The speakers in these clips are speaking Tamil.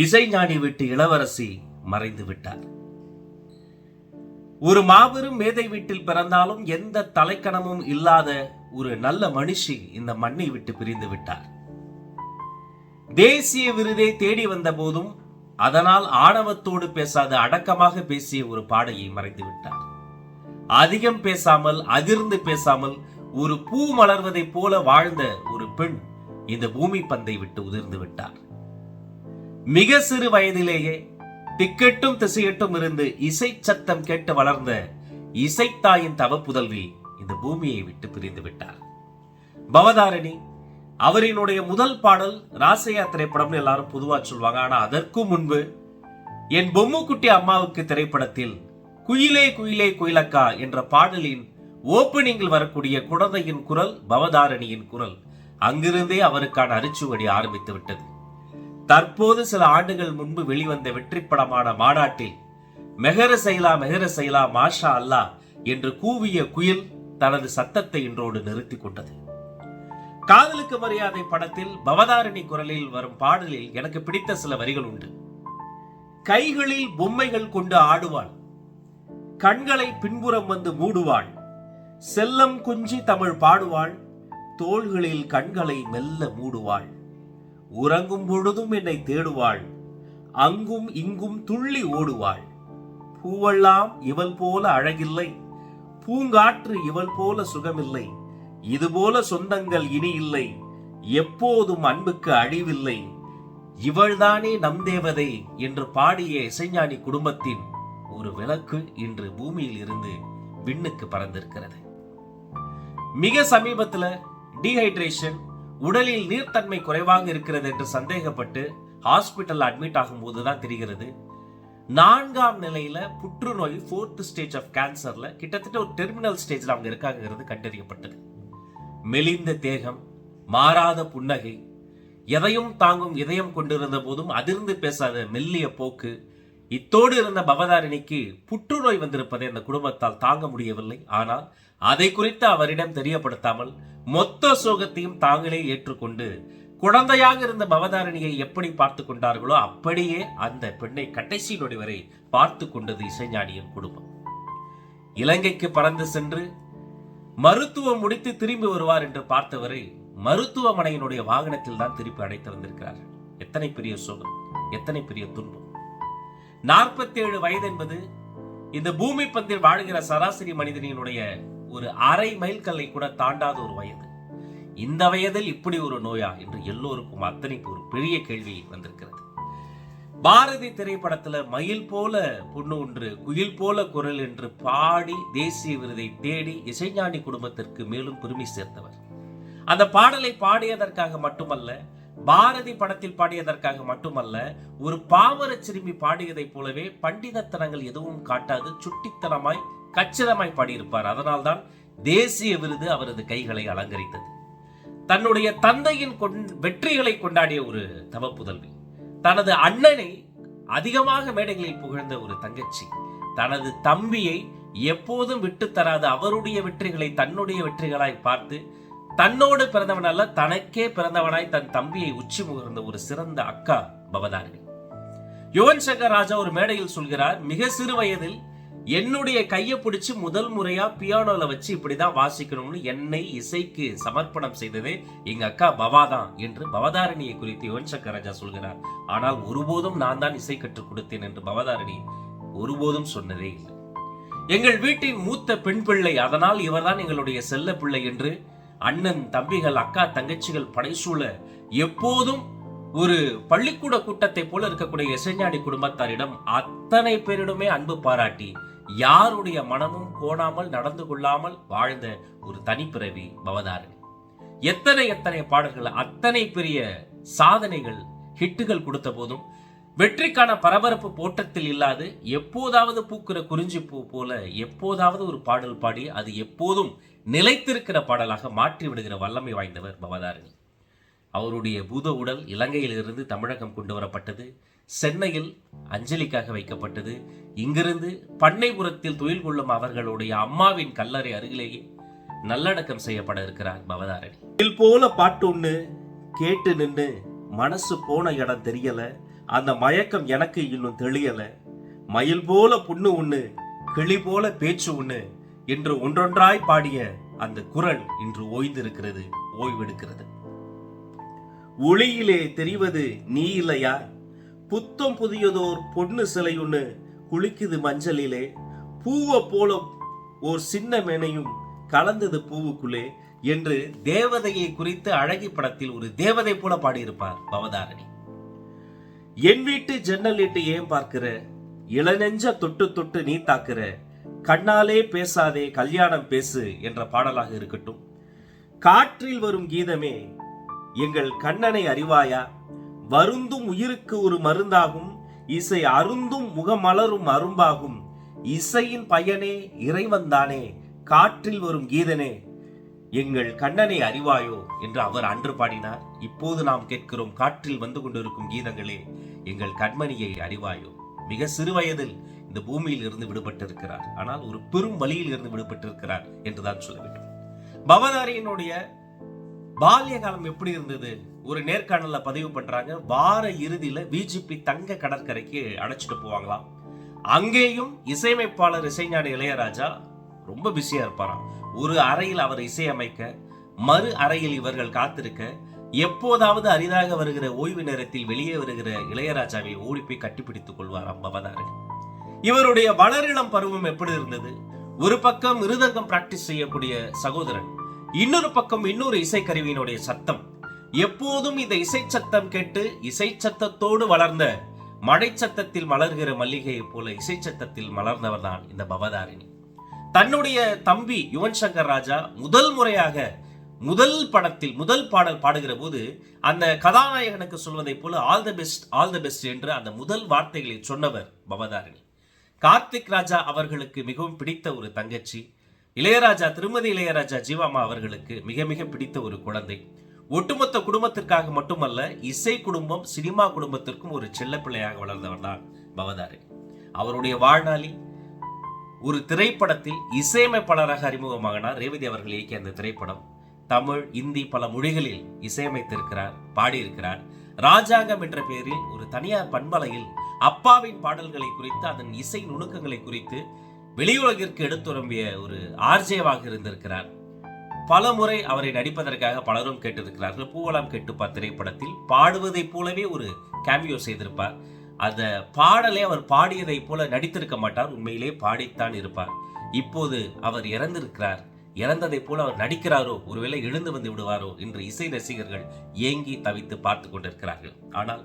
இசைஞானி விட்டு இளவரசி மறைந்து விட்டார். ஒரு மாபெரும் மேதை வீட்டில் பிறந்தாலும் எந்த தலைக்கணமும் இல்லாத ஒரு நல்ல மனுஷி இந்த மண்ணை விட்டு பிரிந்து விட்டார். தேசிய விருதை தேடி வந்த போதும் அதனால் ஆணவத்தோடு பேசாத அடக்கமாக பேசிய ஒரு பாடையை மறைந்து விட்டார். அதிகம் பேசாமல் அதிர்ந்து பேசாமல் ஒரு பூ மலர்வதைப் போல வாழ்ந்த ஒரு பெண் இந்த பூமி பந்தை விட்டு உதிர்ந்து விட்டார். மிக சிறு வயதிலேயே திக்கெட்டும் திசையட்டும் இருந்து இசை சத்தம் கேட்டு வளர்ந்த இசைத்தாயின் தவ புதல்வி இந்த பூமியை விட்டு பிரிந்து விட்டார். பவதாரணி அவரினுடைய முதல் பாடல் ராசையா திரைப்படம்னு எல்லாரும் பொதுவா சொல்லுவாங்க. ஆனா அதற்கும் முன்பு என் பொம்முக்குட்டி அம்மாவுக்கு திரைப்படத்தில் குயிலே குயிலே குயிலக்கா என்ற பாடலின் ஓப்பனிங்கில் வரக்கூடிய குழந்தையின் குரல் பவதாரணியின் குரல் அங்கிருந்தே அவருக்கான அரிச்சுவடி ஆரம்பித்து விட்டது. தற்போது சில ஆண்டுகள் முன்பு வெளிவந்த வெற்றி படமான மாநாட்டில் மெஹர செயலா மெஹர செயலா மாஷா அல்லா என்று கூவிய குயில் தனது சத்தத்தை இன்றோடு நிறுத்தி கொண்டது. காதலுக்கு மரியாதை படத்தில் பவதாரணி குரலில் வரும் பாடலில் எனக்கு பிடித்த சில வரிகள் உண்டு. கைகளில் பொம்மைகள் கொண்டு ஆடுவாள். கண்களை பின்புறம் வந்து மூடுவாள். செல்லம் குஞ்சி தமிழ் பாடுவாள். தோள்களில் கண்களை மெல்ல மூடுவாள். உறங்கும் பொழுதும் என்னை தேடுவாள். அங்கும் இங்கும் துள்ளி ஓடுவாள். பூவெல்லாம் இவள் போல அழகில்லை. பூங்காற்று இவள் போல சுகமில்லை. இதுபோல சொந்தங்கள் இனி இல்லை. எப்போதும் அன்புக்கு அழிவில்லை. இவள்தானே நம் தேவதை என்று பாடிய இசைஞானி குடும்பத்தின் ஒரு விளக்கு இன்று பூமியில் இருந்து விண்ணுக்கு பறந்திருக்கிறது. மிக சமீபத்தில் டீஹைட்ரேஷன் உடலில் நீர்த்தன்மை குறைவாக இருக்கிறது என்று சந்தேகப்பட்டு ஹாஸ்பிட்டல் அட்மிட் ஆகும்போது தான் தெரிகிறது. நான்காம் நிலையில புற்றுநோய் ஃபோர்த் ஸ்டேஜ் ஆஃப் கேன்சர்ல கிட்டத்தட்ட ஒரு டெர்மினல் ஸ்டேஜில் அவங்க இருக்காங்கிறது கண்டறியப்பட்டது. மெலிந்த தேகம் மாறாத புன்னகை எதையும் தாங்கும் இதயம் கொண்டிருந்த போதும் அதிர்ந்து பேசாத மெல்லிய போக்கு இத்தோடு இருந்த பவதாரிணிக்கு புற்றுநோய் வந்திருப்பதை அந்த குடும்பத்தால் தாங்க முடியவில்லை. ஆனால் அதை குறித்து அவரிடம் தெரியப்படுத்தாமல் மொத்த சோகத்தையும் தாங்களே ஏற்றுக்கொண்டு குழந்தையாக இருந்த பவதாரணியை எப்படி பார்த்து கொண்டார்களோ அப்படியே அந்த பெண்ணை கடைசி நொடி வரை பார்த்து கொண்டது இசைஞானியின் குடும்பம். இலங்கைக்கு பறந்து சென்று மருத்துவம் முடித்து திரும்பி வருவார் என்று பார்த்தவரை மருத்துவமனையினுடைய வாகனத்தில் தான் திருப்பி அடைத்து வந்திருக்கிறார் எத்தனை பெரிய சோகம் எத்தனை பெரிய துன்பம். நாற்பத்தி ஏழு வயது என்பது இந்த பூமி பந்தில் வாழ்கிற சராசரி மனிதனினுடைய ஒரு அரை மைல் கல்லை கூட தாண்டாத ஒரு வயது. இந்த வயதில் இப்படி ஒரு நோயா என்று எல்லோருக்கும் அத்தனைக்கு ஒரு பெரிய கேள்வி வந்திருக்கிறது. பாரதி திரைப்படத்துல மயில் போல பொண்ணு ஒன்று குயில் போல குரல் என்று பாடி தேசிய விருதை தேடி இசைஞானி குடும்பத்திற்கு மேலும் பெருமை சேர்த்தவர். அந்த பாடலை பாடியதற்காக மட்டுமல்ல பாரதி படத்தில் பாடியதற்காக மட்டுமல்ல ஒரு பாமர சிறுமி பாடியதைப் போலவே பண்டிதத்தனங்கள் எதுவும் காட்டாது சுட்டித்தனமாய் கச்சிதமாய் பாடியிருப்பார் அதனால்தான் தேசிய விருது அவரது கைகளை அலங்கரித்தது. தன்னுடைய தந்தையின் கொண்- வெற்றிகளை கொண்டாடிய ஒரு தவ புதல்வி தனது அண்ணனை அதிகமாக மேடைகளில் புகழ்ந்த ஒரு தங்கச்சி தனது தம்பியை எப்போதும் விட்டு தராது அவருடைய வெற்றிகளை தன்னுடைய வெற்றிகளாய் பார்த்து தன்னோடு பிறந்தவன் அல்ல தனக்கே பிறந்தவனாய் தன் தம்பியை உச்சி முகர்ந்த ஒரு சிறந்த அக்கா பவதாரணி. யுவன் சங்கர் ராஜா ஒரு மேடையில் சொல்கிறார் மிக சிறு வயதில் என்னுடைய கையை பிடிச்சு முதல் முறையா பியானோல வச்சு இப்படிதான் வாசிக்கணும்னு என்னை இசைக்கு சமர்ப்பணம் செய்ததே எங்க அக்கா பவா தான் என்று பவதாரணியை குறித்து யுவன் சங்கர் ராஜா சொல்கிறார். ஆனால் ஒருபோதும் நான் தான் இசை கற்றுக் கொடுத்தேன் என்று பவதாரணி ஒருபோதும் சொன்னதே இல்லை. எங்கள் வீட்டின் மூத்த பெண் பிள்ளை அதனால் இவர்தான் எங்களுடைய செல்ல பிள்ளை என்று அண்ணன் தம்பிகள் அக்கா தங்கச்சிகள் படைசூழ எப்போதும் ஒரு பள்ளிக்கூட கூட்டத்தை போல இருக்கக்கூடிய இசைஞானி குடும்பத்தாரிடம் அத்தனை பேரிடமே அன்பு பாராட்டி யாருடைய மனமும் கோணாமல் நடந்து கொள்ளாமல் வாழ்ந்த ஒரு தனிப்பிறவி பவதாரணி. எத்தனை எத்தனை பாடல்கள் அத்தனை பெரிய சாதனைகள் ஹிட்டுகள் கொடுத்த போதும் வெற்றிக்கான பரபரப்பு போட்டத்தில் இல்லாது எப்போதாவது பூக்கிற குறிஞ்சி பூ போல எப்போதாவது ஒரு பாடல் பாடி அது எப்போதும் நிலைத்திருக்கிற பாடலாக மாற்றி விடுகிற வல்லமை வாய்ந்தவர் பவதாரணி. அவருடைய பூத உடல் இலங்கையிலிருந்து தமிழகம் கொண்டு வரப்பட்டது. சென்னையில் அஞ்சலிக்காக வைக்கப்பட்டது. இங்கிருந்து பண்ணைபுரத்தில் துயில் கொள்ளும் அவர்களுடைய அம்மாவின் கல்லறை அருகிலேயே நல்லடக்கம் செய்யப்பட இருக்கிறார் பவதாரணி. இதில் போல பாட்டு ஒண்ணு கேட்டு நின்னு மனசு போன இடம் தெரியல. அந்த மயக்கம் எனக்கு இன்னும் தெளியல. மயில் போல புண்ணு ஒண்ணு கிளி போல பேச்சு ஒண்ணு என்று ஒன்றொன்றாய் பாடிய அந்த குரல் இன்று ஓய்ந்திருக்கிறது ஓய்வெடுக்கிறது. ஒளியிலே தெரிவது நீ இல்லையா? புத்தம் புதியதோர் பொண்ணு சிலை ஒன்று குளிக்குது மஞ்சளிலே. பூவை போல ஓர் சின்ன மேனையும் கலந்தது பூவுக்குள்ளே என்று தேவதையை குறித்து அழகி படத்தில் ஒரு தேவதை போல பாடியிருப்பார் பவதாரணி. என் வீட்டு ஜன்னலிட்டு ஏன் பார்க்கிற? இளநெஞ்ச தொட்டு தொட்டு நீ தாக்குற? கண்ணாலே பேசாதே கல்யாணம் பேசு என்ற பாடலாக இருக்கட்டும். காற்றில் வரும் கீதமே எங்கள் கண்ணனை அறிவாயா? வருந்தும் உயிருக்கு ஒரு மருந்தாகும் இசை அருந்தும் முகமலரும் அரும்பாகும். இசையின் பயனே இறைவன்தானே காற்றில் வரும் கீதனே. எங்கள் கண்ணனை அறிவாயோ என்று அவர் அன்று பாடினார். இப்போது நாம் கேட்கிறோம் காற்றில் வந்து கொண்டிருக்கும் கீதங்களே எங்கள் கண்மணியை அறிவாயோ. மிக சிறு வயதில் இந்த பூமியில் இருந்து விடுபட்டிருக்கிறார். ஆனால் ஒரு பெரும் வழியில் இருந்து விடுபட்டிருக்கிறார் என்றுதான் சொல்ல வேண்டும். பவதாரியினுடைய பால்ய காலம் எப்படி இருந்தது? ஒரு நேர்காணல்ல பதிவு பண்றாங்க. வார இறுதியில பிஜேபி தங்க கடற்கரைக்கு அழைச்சிட்டு போவாங்களாம் அங்கேயும் இசையமைப்பாளர் இசைஞானி இளையராஜா ரொம்ப பிஸியா இருப்பாராம். ஒரு அறையில் அவர் இசையமைக்க மறு அறையில் இவர்கள் காத்திருக்க எப்போதாவது அரிதாக வருகிற ஓய்வு நேரத்தில் வெளியே வருகிற இளையராஜாவை ஓடி போய் கட்டிப்பிடித்துக் கொள்வாராம் பவதாரி இவருடைய வளரிளம் பருவம் எப்படி இருந்தது? ஒரு பக்கம் மிருதங்கம் பிராக்டிஸ் செய்யக்கூடிய சகோதரன் இன்னொரு பக்கம் இன்னொரு இசைக்கருவியினுடைய சத்தம். எப்போதும் இந்த இசை சத்தம் கேட்டு இசை சத்தத்தோடு வளர்ந்த மழை சத்தத்தில் மலர்கிற மல்லிகையைப் போல இசை சத்தத்தில் மலர்ந்தவர் தான் இந்த பவதாரிணி. தன்னுடைய தம்பி யுவன் சங்கர் ராஜா முதல் முறையாக முதல் படத்தில் முதல் பாடல் பாடுகிற போது அந்த கதாநாயகனுக்கு சொல்வதைப் போல all the best all the best என்று அந்த முதல் வார்த்தைகளை சொன்னவர் பவதாரிணி. கார்த்திக் ராஜா அவர்களுக்கு மிகவும் பிடித்த ஒரு தங்கச்சி. இளையராஜா திருமதி இளையராஜா ஜீவாமா அவர்களுக்கு மிக மிக பிடித்த ஒரு குழந்தை. ஒட்டுமொத்த குடும்பத்திற்காக மட்டுமல்ல இசை குடும்பம் சினிமா குடும்பத்திற்கும் ஒரு செல்ல பிள்ளையாக வளர்ந்தவர் தான் பவதாரி. அவருடைய வாழ்நாளில் ஒரு திரைப்படத்தில் இசையமைப்பாளராக அறிமுகமாகினார். ரேவதி அவர்கள் இயக்கிய அந்த திரைப்படம். தமிழ் இந்தி பல மொழிகளில் இசையமைத்திருக்கிறார் பாடியிருக்கிறார். ராஜாங்கம் என்ற பெயரில் ஒரு தனியார் பண்பலையில் அப்பாவின் பாடல்களை குறித்து அதன் இசை நுணுக்கங்களை குறித்து வெளியுலகிற்கு எடுத்துரம்பிய ஒரு ஆர்ஜேவாக இருந்திருக்கிறார். பல முறை அவரை நடிப்பதற்காக பலரும் கேட்டிருக்கிறார்கள். பூவலாம் கெட்டுப்பா திரைப்படத்தில் பாடுவதைப் போலவே ஒரு கேமியோ செய்திருப்பார். அந்த பாடலை அவர் பாடியதைப் போல நடித்திருக்க மாட்டார். உண்மையிலே பாடித்தான் இருப்பார். இப்போது அவர் இறந்திருக்கிறார். இறந்ததைப் போல அவர் நடிக்கிறாரோ ஒருவேளை எழுந்து வந்து விடுவாரோ என்று இசை ரசிகர்கள் ஏங்கி தவித்து பார்த்து கொண்டிருக்கிறார்கள். ஆனால்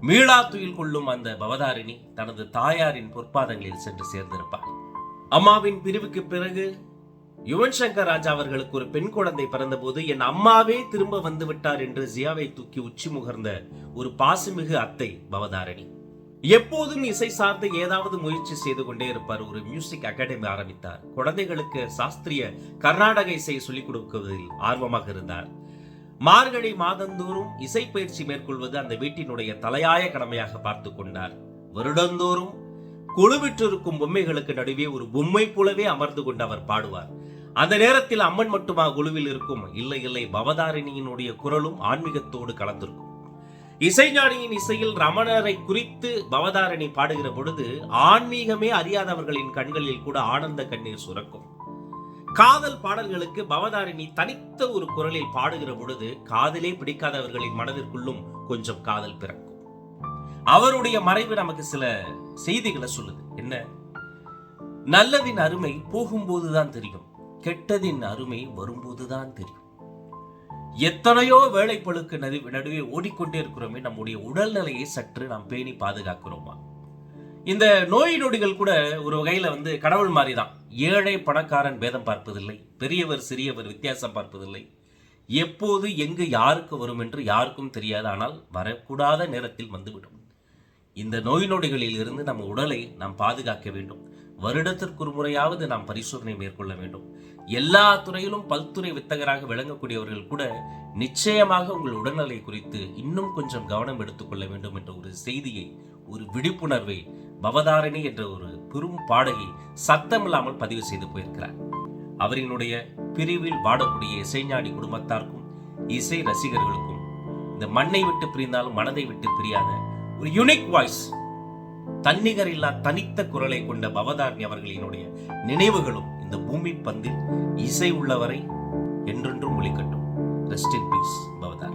மீளா துயில் கொள்ளும் அந்த பவதாரிணி தனது தாயாரின் பொற்பாதங்களில் சென்று சேர்ந்திருப்பார். அம்மாவின் பிரிவுக்கு பிறகு யுவன் சங்கர் ராஜா அவர்களுக்கு ஒரு பெண் குழந்தை பிறந்தபோது என் அம்மாவே திரும்ப வந்து விட்டார் என்று ஜியாவை தூக்கி உச்சி முகர்ந்த ஒரு பாசுமிகு அத்தை பவதாரணி. எப்போதும் இசை சார்ந்து ஏதாவது முயற்சி செய்து கொண்டே இருப்பார். ஒரு மியூசிக் அகாடமி ஆரம்பித்தார். குழந்தைகளுக்கு சாஸ்திரிய கர்நாடக இசையை சொல்லிக் கொடுக்குவதில் ஆர்வமாக இருந்தார். மார்கழி மாதந்தோறும் இசை பயிற்சி மேற்கொள்வது அந்த வீட்டினுடைய தலையாய கடமையாக பார்த்து கொண்டார். வருடந்தோறும் குழுவிற்றிருக்கும் பொம்மைகளுக்கு நடுவே ஒரு பொம்மை போலவே அமர்ந்து கொண்டு அவர் பாடுவார். அந்த நேரத்தில் அம்மன் மட்டுமா குழுவில் இருக்கும்? இல்லை இல்லை. பவதாரிணியினுடைய குரலும் ஆன்மீகத்தோடு கலந்திருக்கும். இசைஞானியின் இசையில் ரமணரை குறித்து பவதாரணி பாடுகிற பொழுது ஆன்மீகமே அறியாதவர்களின் கண்களில் கூட ஆனந்த கண்ணீர் சுரக்கும். காதல் பாடல்களுக்கு பவதாரிணி தனித்த ஒரு குரலில் பாடுகிற பொழுது காதலே பிடிக்காதவர்களின் மனதிற்குள்ளும் கொஞ்சம் காதல் பிறக்கும். அவருடைய மறைவு நமக்கு சில செய்திகளை சொல்லுது. என்ன? நல்லதின் அருமை போகும்போதுதான் தெரியும். கெட்டதின் அருமை வரும்போதுதான் தெரியும். எத்தனையோ வேலைப்பழுக்கு நடு நடுவே ஓடிக்கொண்டே இருக்கிறோமே நம்முடைய உடல்நிலையை சற்று நாம் பேணி பாதுகாக்கிறோமா? இந்த நோய் நொடிகள் கூட ஒரு வகையில வந்து கடவுள் மாதிரி தான் ஏழை பணக்காரன் பேதம் பார்ப்பதில்லை பெரியவர் சிறியவர் வித்தியாசம் பார்ப்பதில்லை. எப்போது எங்கு யாருக்கு வரும் என்று யாருக்கும் தெரியாது ஆனால் வரக்கூடாத நேரத்தில் வந்துவிடும். இந்த நோய் நொடிகளில் இருந்து நம்ம உடலை நாம் பாதுகாக்க வேண்டும். வருடத்திற்கு ஒரு முறையாவது நாம் பரிசோதனை மேற்கொள்ள வேண்டும். எல்லா துறையிலும் பல்துறை வித்தகராக விளங்கக்கூடியவர்கள் கூட நிச்சயமாக உங்கள் உடல்நிலை குறித்து இன்னும் கொஞ்சம் கவனம் எடுத்துக்கொள்ள வேண்டும் என்ற ஒரு செய்தியை ஒரு விழிப்புணர்வை பவதாரணி என்ற ஒரு பெரும் பாடகி சத்தமில்லாமல் பதிவு செய்து போயிருக்கிறார். அவரினுடைய பிரிவில் வாடக்கூடிய இசைஞானி குடும்பத்தாருக்கும் இசை ரசிகர்களுக்கும் இந்த மண்ணை விட்டு பிரிந்தாலும் மனதை விட்டு பிரியாத ஒரு யுனிக் வாய்ஸ் தன்னிகர் இல்லா தனித்த குரலை கொண்ட பவதாரணி அவர்களினுடைய நினைவுகளும் இந்த பூமி பந்தில் இசை உள்ளவரை என்றென்றும் ஒழிக்கட்டும் ரெஸ்ட் இன் பீஸ் பவதாரணி.